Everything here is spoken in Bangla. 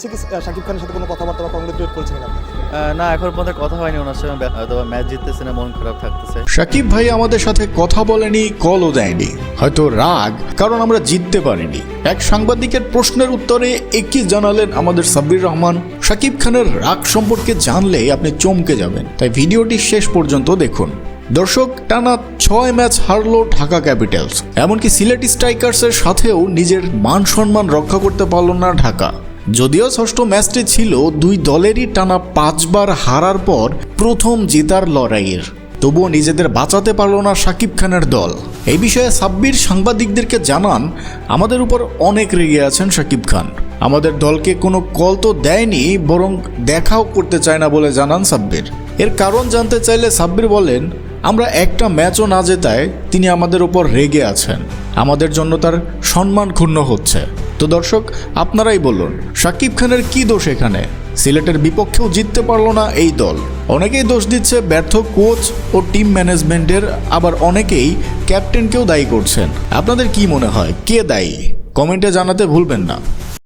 শাকিব খানের সাথে কোনো কথাবার্তা বা কংগ্রেচুলেট করেছেন কিনা? না এখন পর্যন্ত কথা হয়নি ওনার সঙ্গে হয়তো ম্যাচ জিততেছে না মন খারাপ থাকতেছে। সাকিব ভাই আমাদের সাথে কথা বলেনি কলও দেয়নি। হয়তো রাগ কারণ আমরা জিততে পারিনি। এক সাংবাদিকের প্রশ্নের উত্তরে একই জানালেন আমাদের সাব্বির রহমান শাকিব খানের রাগ সম্পর্কে জানলে আপনি চমকে যাবেন। তাই ভিডিওটি শেষ পর্যন্ত দেখুন। দর্শক টানা ছয় ম্যাচ হারলো ঢাকা ক্যাপিটালস। এমনকি সিলেট স্ট্রাইকার্সের সাথেও নিজের মান সম্মান রক্ষা করতে পারল না ঢাকা। যদিও ষষ্ঠ ম্যাচটি ছিল, দুই দলেরই টানা পাঁচবার হারার পর প্রথম জেতার লড়াইয়ের। তবুও নিজেদের বাঁচাতে পারল না সাকিব খানের দল। এই বিষয়ে সাব্বির সাংবাদিকদেরকে জানান, আমাদের উপর অনেক রেগে আছেন সাকিব খান। আমাদের দলকে কোনো কল তো দেয়নি, বরং দেখাও করতে চায় না বলে জানান সাব্বির। এর কারণ জানতে চাইলে সাব্বির বলেন, আমরা একটা ম্যাচও না জেতায় তিনি আমাদের উপর রেগে আছেন। আমাদের জন্য তার সম্মান ক্ষুণ্ণ হচ্ছে। তো দর্শক, আপনারাই বলুন শাকিব খানের কি দোষ এখানে? সিলেটের বিপক্ষেও জিততে পারল না এই দল। অনেকেই দোষ দিচ্ছে ব্যর্থ কোচ ও টিম ম্যানেজমেন্টের, আবার অনেকেই ক্যাপ্টেনকেও দায়ী করছেন। আপনাদের কি মনে হয়, কে দায়ী? কমেন্টে জানাতে ভুলবেন না।